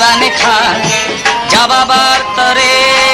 প্রাণে খায় যা বাবার তরে।